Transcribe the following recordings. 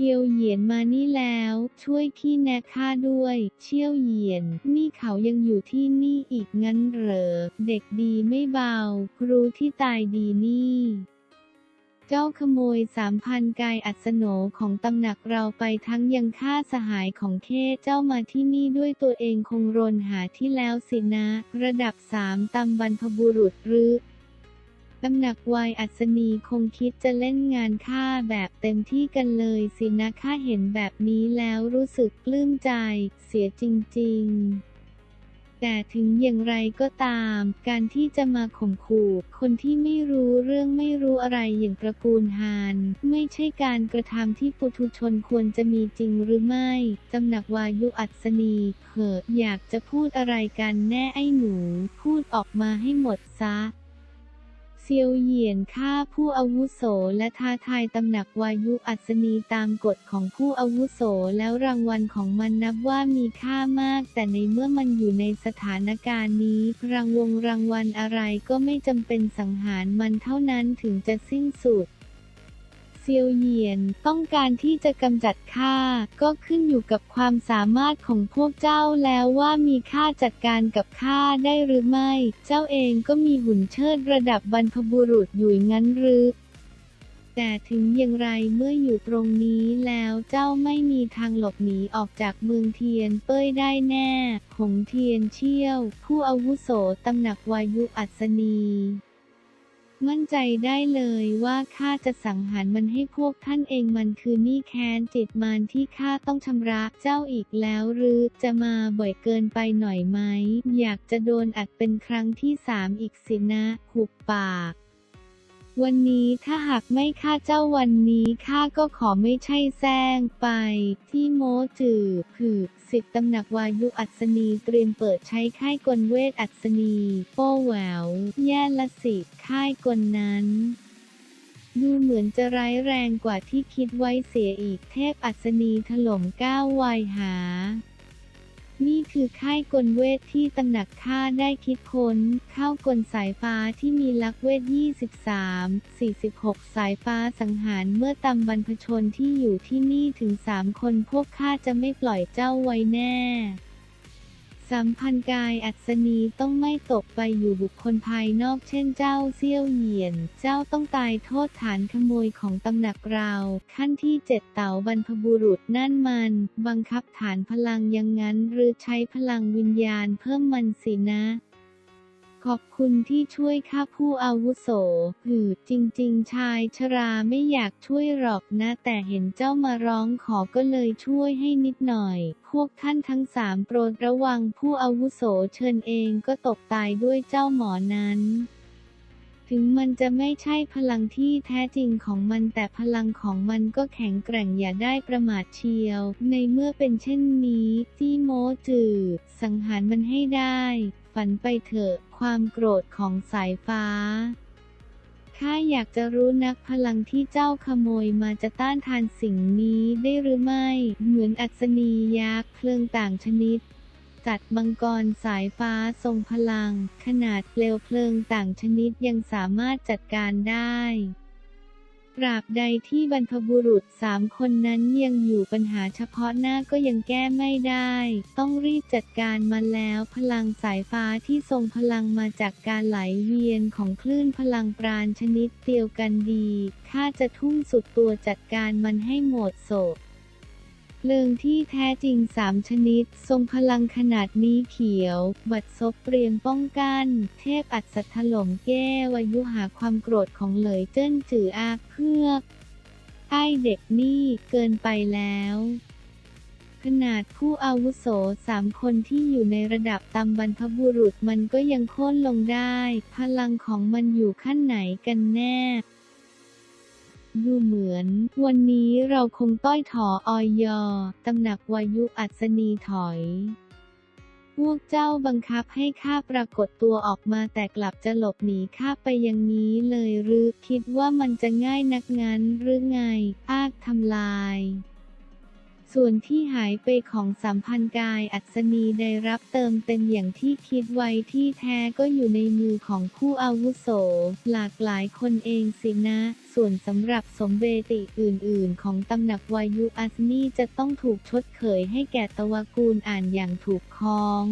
ชียวเหยียนมานี่แล้ว ช่วยพี่แนะข้าด้วย เชี่ยวเหยียน นี่เขายังอยู่ที่นี่อีกงั้นเหรอ เด็กดีไม่เบารู้ที่ตายดีนี่เจ้าขโมยสามพันกายอัศโนของตำหนักเราไปทั้งยังฆ่าสหายของเทศเจ้ามาที่นี่ด้วยตัวเองคงรนหาที่แล้วสินะ ระดับสามตำบรรพบุรุษหรือ ตำหนักวายอัศนีคงคิดจะเล่นงานข้าแบบเต็มที่กันเลยสินะข้าเห็นแบบนี้แล้วรู้สึกปลื้มใจ เสียจริง ๆแต่ถึงอย่างไรก็ตาม การที่จะมาข่มขู่คนที่ไม่รู้เรื่องไม่รู้อะไรอย่างตระกูลฮาน ไม่ใช่การกระทำที่ปุถุชนควรจะมีจริงหรือไม่ตำหนักวายุอัศนีเขอะอยากจะพูดอะไรกันแน่ไอ้หนู พูดออกมาให้หมดซะ เซียวเหยียนฆ่าผู้อาวุโสและท้าทายตำหนักวายุอัศนีตามกฎของผู้อาวุโสแล้วรางวัลของมันนับว่ามีค่ามาก แต่ในเมื่อมันอยู่ในสถานการณ์นี้ รางวงรางวัลอะไรก็ไม่จำเป็นสังหารมันเท่านั้นถึงจะสิ้นสุด เซียวเหยียนต้องการที่จะกำจัดข้าก็ขึ้นอยู่กับความสามารถของพวกเจ้าแล้วว่ามีข้าจัดการกับข้าได้หรือไม่ เจ้าเองก็มีหุ่นเชิดระดับบรรพบุรุษอยู่งั้นหรือแต่ถึงอย่างไรเมื่ออยู่ตรงนี้แล้วเจ้าไม่มีทางหลบหนีออกจากเมืองเทียนเป้ยได้แน่ หงเทียนเชี่ยว ผู้อาวุโสตำหนักวายุอัศนี มั่นใจได้เลยว่าข้าจะสังหารมันให้พวกท่านเองมันคือหนี้แค้นจิตมารที่ข้าต้องชำระเจ้าอีกแล้วหรือจะมาบ่อยเกินไปหน่อยไหม อยากจะโดนอัดเป็นครั้งที่สามอีกสินะ หุบปาก วันนี้ถ้าหากไม่ฆ่าเจ้าวันนี้ข้าก็ขอไม่ใช่แซงไป ที่โมจือผือสิทธิตำหนักวายุอัศนีเตรียมเปิดใช้ค่ายกลเวทอัศนีโป้แหวว แย่ละสิค่ายกลนั้นดูเหมือนจะร้ายแรงกว่าที่คิดไว้เสียอีกเทพอัศนีถล่มก้าววายหา คือค่ายกลเวทที่ตำหนักข้าได้คิดค้น เข้ากลสายฟ้าที่มีลักเวท 23 46 สายฟ้าสังหารเมื่อตำบรรพชนที่อยู่ที่นี่ถึงสามคนพวกข้าจะไม่ปล่อยเจ้าไว้แน่ สัมพันธ์กายอัศนีต้องไม่ตกไปอยู่บุคคลภายนอกเช่นเจ้าเซี่ยวเหยียน เจ้าต้องตายโทษฐานขโมยของตำหนักเรา ขั้นที่เจ็ดเต่าบรรพบุรุษนั่นมัน บังคับฐานพลังยังงั้น หรือใช้พลังวิญญาณเพิ่มมันสินะ ขอบคุณที่ช่วยข้าผู้อาวุโสหือจริง ๆ ชายชราไม่อยากช่วยหรอกนะ แต่เห็นเจ้ามาร้องขอก็เลยช่วยให้นิดหน่อย พวกท่านทั้งสามโปรดระวังผู้อาวุโสเชิญเองก็ตกตายด้วยเจ้าหมอนั้นถึงมันจะไม่ใช่พลังที่แท้จริงของมันแต่พลังของมันก็แข็งแกร่งอย่าได้ประมาทเชียว ในเมื่อเป็นเช่นนี้ จี้โมจือ สังหารมันให้ได้ ฝันไปเถอะ ความโกรธของสายฟ้า ข้าอยากจะรู้นักพลังที่เจ้าขโมยมาจะต้านทานสิ่งนี้ได้หรือไม่ เหมือนอัศนียักษ์เพลิงต่างชนิดจัดมังกรสายฟ้าทรงพลัง ขนาดเปลวเพลิงต่างชนิดยังสามารถจัดการได้ ตราบใดที่บรรพบุรุษสามคนนั้นยังอยู่ปัญหาเฉพาะหน้าก็ยังแก้ไม่ได้ ต้องรีบจัดการมาแล้วพลังสายฟ้าที่ทรงพลังมาจากการไหลเวียนของคลื่นพลังปราณชนิดเดียวกันดี ข้าจะทุ่มสุดตัวจัดการมันให้หมดโศกเพ ลิงที่แท้จริงสามชนิด ทรงพลังขนาดนี้เขียว บัดซบเตรียมป้องกัน เทพอัศถลมแก้วายุหาความโกรธของเหลยเจิ้นจืออาเพือกไอ้เด็กนี่เกินไปแล้วขนาดผู้อาวุโสสามคนที่อยู่ในระดับตำบรรพบุรุษมันก็ยังโค่นลงได้ พลังของมันอยู่ขั้นไหนกันแน่ ดูเหมือน วันนี้เราคงต้อยถอออยอตำหนักวายุอัศนีถอยพวกเจ้าบังคับให้ข้าปรากฏตัวออกมาแต่กลับจะหลบหนีข้าไปอย่างนี้เลยหรือคิดว่ามันจะง่ายนักงั้นหรือไง อากทำลาย ส่วนที่หายไปของสัมพันธ์กายอัศนีได้รับเติมเต็มอย่างที่คิดไว้ที่แท้ก็อยู่ในมือของผู้อาวุโส หลากหลายคนเองสินะ ส่วนสำหรับสมเบติอื่นๆ ของตำหนักวายุอัศนีจะต้องถูกชดเขยให้แก่ตวกูลอ่านอย่างถูกค้อง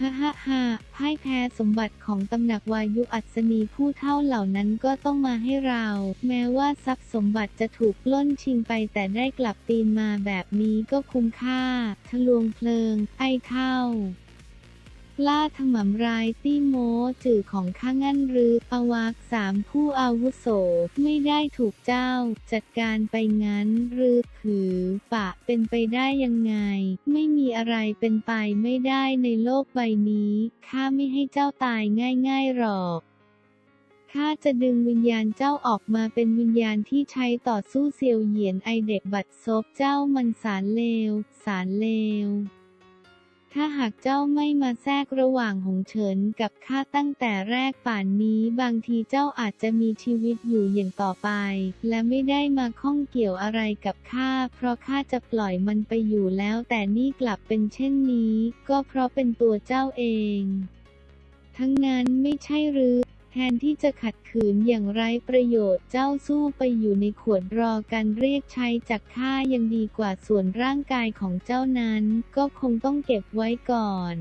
ฮ่าฮ่าฮ่าพ่ายแพ้สมบัติของตำหนักวายุอัศนีผู้เท่าเหล่านั้นก็ต้องมาให้เรา แม้ว่าทรัพย์สมบัติจะถูกล้นชิงไปแต่ได้กลับตีนมาแบบนี้ก็คุ้มค่า ทะลวงเพลิง ไอเข้า ล่าถมำรายตี้โมจื่อของข้างั้นหรืออวักสามผู้อาวุโสไม่ได้ถูกเจ้า จัดการไปงั้นหรือผือปะเป็นไปได้ยังไง ไม่มีอะไรเป็นไปไม่ได้ในโลกใบนี้ข้าไม่ให้เจ้าตายง่ายๆหรอกข้าจะดึงวิญญาณเจ้าออกมาเป็นวิญญาณที่ใช้ต่อสู้เซียวเหยียนไอเด็กบัดซบเจ้ามันสารเลว สารเลว ถ้าหากเจ้าไม่มาแทรกระหว่างหงเฉินกับข้าตั้งแต่แรกป่านนี้ บางทีเจ้าอาจจะมีชีวิตอยู่อย่างต่อไป และไม่ได้มาข้องเกี่ยวอะไรกับข้าเพราะข้าจะปล่อยมันไปอยู่แล้ว แต่นี่กลับเป็นเช่นนี้ ก็เพราะเป็นตัวเจ้าเอง ทั้งนั้นไม่ใช่หรือ แทนที่จะขัดขืนอย่างไร้ประโยชน์เจ้าสู้ไปอยู่ในขวดรอการเรียกใช้จากข้ายังดีกว่าส่วนร่างกายของเจ้านั้น ก็คงต้องเก็บไว้ก่อน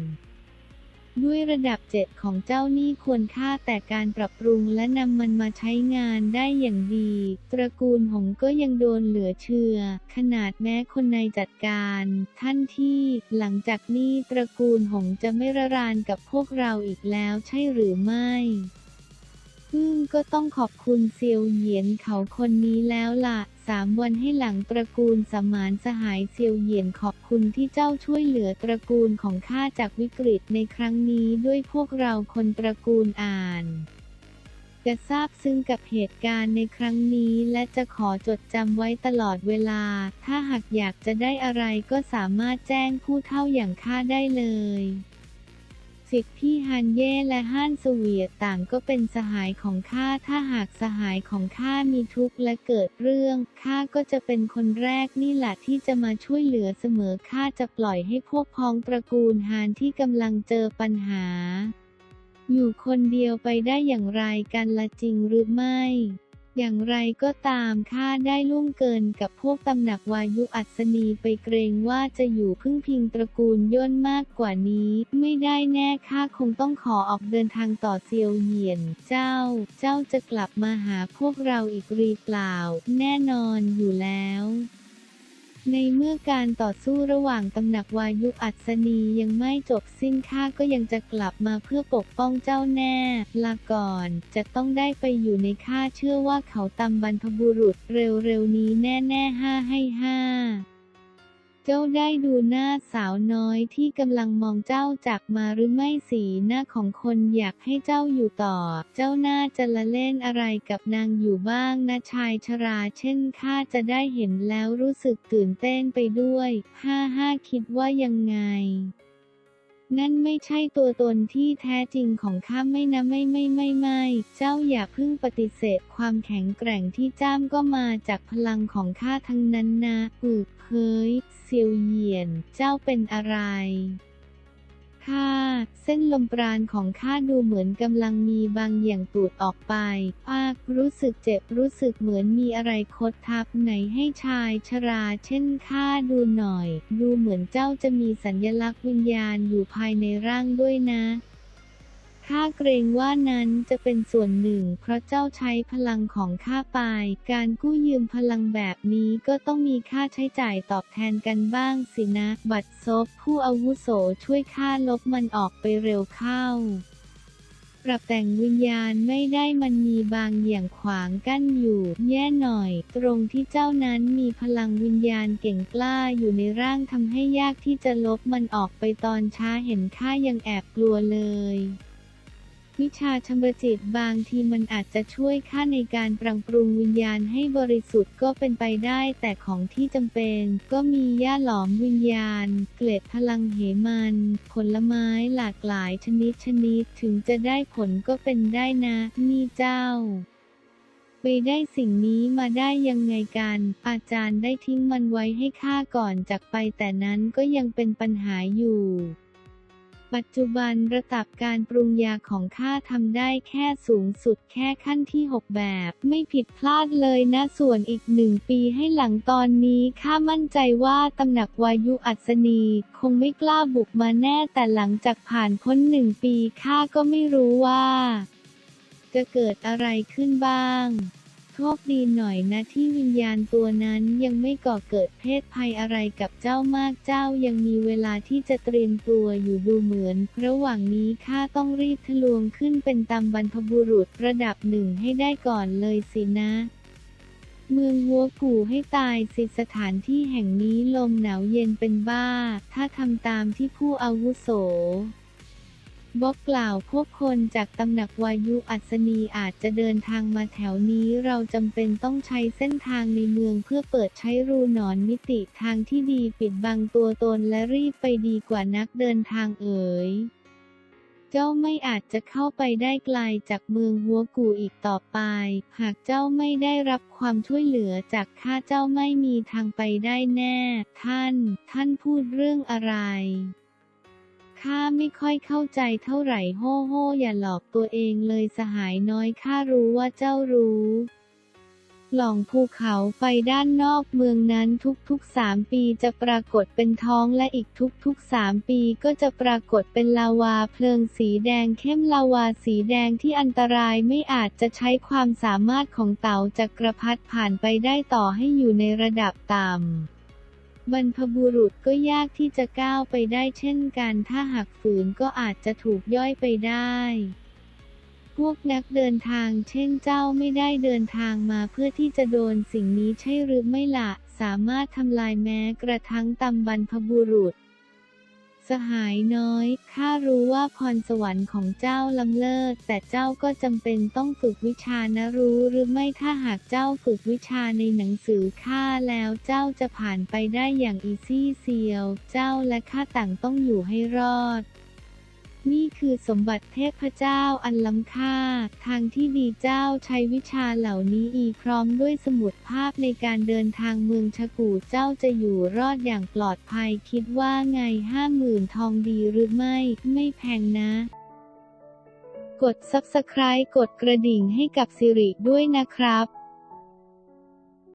ด้วยระดับเจ็ดของเจ้านี่ควรค่าแต่การปรับปรุงและนำมันมาใช้งานได้อย่างดี ตระกูลหงก็ยังโดนเหลือเชื่อ ขนาดแม้คนในจัดการ ท่านที่ หลังจากนี้ตระกูลหงจะไม่ระรานกับพวกเราอีกแล้วใช่หรือไม่ พึ่งก็ต้องขอบคุณเซียวเหยียนเขาคนนี้แล้วล่ะสามวันให้หลังตระกูลสมานสหายเซียวเหยียนขอบคุณที่เจ้าช่วยเหลือตระกูลของข้าจากวิกฤตในครั้งนี้ด้วยพวกเราคนตระกูลอ่านจะทราบซึ้งกับเหตุการณ์ในครั้งนี้และจะขอจดจำไว้ตลอดเวลา ถ้าหากอยากจะได้อะไรก็สามารถแจ้งผู้เท่าอย่างข้าได้เลย สิทธิพี่ฮันเย่และฮั่นเสวียตต่างก็เป็นสหายของข้า ถ้าหากสหายของข้ามีทุกข์และเกิดเรื่องข้าก็จะเป็นคนแรกนี่แหละที่จะมาช่วยเหลือเสมอข้าจะปล่อยให้พวกพ้องตระกูลฮานที่กำลังเจอปัญหา อยู่คนเดียวไปได้อย่างไรกันละจริงหรือไม่ อย่างไรก็ตามข้าได้ล่วงเกินกับพวกตำหนักวายุอัศนีไปเกรงว่าจะอยู่พึ่งพิงตระกูลย่นมากกว่านี้ ไม่ได้แน่ข้าคงต้องขอออกเดินทางต่อเซียวเหยียน เจ้า เจ้าจะกลับมาหาพวกเราอีกหรือเปล่า แน่นอนอยู่แล้ว ในเมื่อการต่อสู้ระหว่างตำหนักวายุอัศนียังไม่จบสิ้นข้าก็ยังจะกลับมาเพื่อปกป้องเจ้าแน่ ลาก่อน จะต้องได้ไปอยู่ในข้าเชื่อว่าเขาตำบรรพบุรุษเร็วๆนี้แน่ๆห้าให้ห้า เจ้าได้ดูหน้าสาวน้อยที่กำลังมองเจ้าจากมาหรือไม่สีหน้าของคนอยากให้เจ้าอยู่ต่อ เจ้าน่าจะละเล่นอะไรกับนางอยู่บ้างนะชายชรา เช่นข้าจะได้เห็นแล้วรู้สึกตื่นเต้นไปด้วย ห้าห้าคิดว่ายังไง นั่นไม่ใช่ตัวตนที่แท้จริงของข้าไม่นะไม่ไม่ไม่ไม่ เจ้าอย่าเพิ่งปฏิเสธความแข็งแกร่งที่จ้ามก็มาจากพลังของข้าทั้งนั้นนะอึกเผยเซียวเหยียน เจ้าเป็นอะไร ข้าเส้นลมปราณของข้าดูเหมือนกำลังมีบางอย่างตูดออกไปภาครู้สึกเจ็บรู้สึกเหมือนมีอะไรคดทับไหนให้ชายชราเช่นข้าดูหน่อย ดูเหมือนเจ้าจะมีสัญลักษณ์วิญญาณอยู่ภายในร่างด้วยนะ ข้าเกรงว่านั้นจะเป็นส่วนหนึ่ง เพราะเจ้าใช้พลังของข้าไป การกู้ยืมพลังแบบนี้ก็ต้องมีค่าใช้จ่ายตอบแทนกันบ้างสินะ บัดซบผู้อาวุโสช่วยข้าลบมันออกไปเร็วเข้า ปรับแต่งวิญญาณไม่ได้มันมีบางอย่างขวางกั้นอยู่ แย่หน่อย ตรงที่เจ้านั้นมีพลังวิญญาณเก่งกล้าอยู่ในร่างทำให้ยากที่จะลบมันออกไปตอนช้าเห็นข้ายังแอบกลัวเลย วิชาชำระจิตบางทีมันอาจจะช่วยข้าในการปรับปรุงวิญญาณให้บริสุทธิ์ก็เป็นไปได้ แต่ของที่จำเป็น ก็มีย่าหลอมวิญญาณ เกล็ดพลังเหมัน ผลไม้หลากหลายชนิดชนิดถึงจะได้ผลก็เป็นได้นะ นี่เจ้าไปได้สิ่งนี้มาได้ยังไงกัน อาจารย์ได้ทิ้งมันไว้ให้ข้าก่อนจากไปแต่นั้นก็ยังเป็นปัญหาอยู่ ปัจจุบันระดับการปรุงยาของข้าทำได้แค่สูงสุดแค่ขั้นที่ 6 แบบ ไม่ผิดพลาดเลยนะส่วนอีกหนึ่งปีให้หลังตอนนี้ข้ามั่นใจว่าตำหนักวายุอัศนี คงไม่กล้าบุกมาแน่แต่หลังจากผ่านพ้นหนึ่งปีข้าก็ไม่รู้ว่า จะเกิดอะไรขึ้นบ้าง โชคดีหน่อยนะที่วิญญาณตัวนั้นยังไม่ก่อเกิดเพศภัยอะไรกับเจ้ามากเจ้ายังมีเวลาที่จะเตรียมตัวอยู่ดูเหมือน ระหว่างนี้ข้าต้องรีบทะลวงขึ้นเป็นตามบรรพบุรุษระดับหนึ่งให้ได้ก่อนเลยสินะเมืองวัวกู่ให้ตายสิสถานที่แห่งนี้ลมหนาวเย็นเป็นบ้า ถ้าทำตามที่ผู้อาวุโส บอกกล่าวพวกคนจากตำหนักวายุอัศนีอาจจะเดินทางมาแถวนี้เราจำเป็นต้องใช้เส้นทางในเมืองเพื่อเปิดใช้รูหนอนมิติทางที่ดีปิดบังตัวตนและรีบไปดีกว่านักเดินทางเอ๋ย เจ้าไม่อาจจะเข้าไปได้ไกลจากเมืองหัวกูอีกต่อไป หากเจ้าไม่ได้รับความช่วยเหลือจากข้าเจ้าไม่มีทางไปได้แน่ ท่าน ท่านพูดเรื่องอะไร ข้าไม่ค่อยเข้าใจเท่าไหร่โฮ่โฮ่อย่าหลอกตัวเองเลยสหายน้อยข้ารู้ว่าเจ้ารู้หล่องภูเขาไฟด้านนอกเมืองนั้นทุกๆสามปีจะปรากฏเป็นท้องและอีกทุกๆสามปีก็จะปรากฏเป็นลาวาเพลิงสีแดงเข้มลาวาสีแดงที่อันตรายไม่อาจจะใช้ความสามารถของเต่าจักรพรรดิผ่านไปได้ต่อให้อยู่ในระดับต่ำ บรรพบุรุษก็ยากที่จะก้าวไปได้เช่นกันถ้าหากฝืนก็อาจจะถูกย่อยไปได้ พวกนักเดินทางเช่นเจ้าไม่ได้เดินทางมาเพื่อที่จะโดนสิ่งนี้ใช่หรือไม่ละ่ะ สามารถทำลายแม้กระทั่งตำบรรพบุรุษ สหายน้อย ข้ารู้ว่าพรสวรรค์ของเจ้าล้ำเลิศ แต่เจ้าก็จำเป็นต้องฝึกวิชานะรู้หรือไม่ถ้าหากเจ้าฝึกวิชาในหนังสือข้าแล้วเจ้าจะผ่านไปได้อย่างอีซี่เซียว เจ้าและข้าต่างต้องอยู่ให้รอด นี่คือสมบัติเทพเจ้าอันล้ำค่า ทางที่ดีเจ้าใช้วิชาเหล่านี้อีพร้อมด้วยสมุดภาพในการเดินทางเมืองชะกูเจ้าจะอยู่รอดอย่างปลอดภัยคิดว่าไงห้าหมื่นทองดีหรือไม่ ไม่แพงนะ กด subscribe กดกระดิ่งให้กับสิริด้วยนะครับ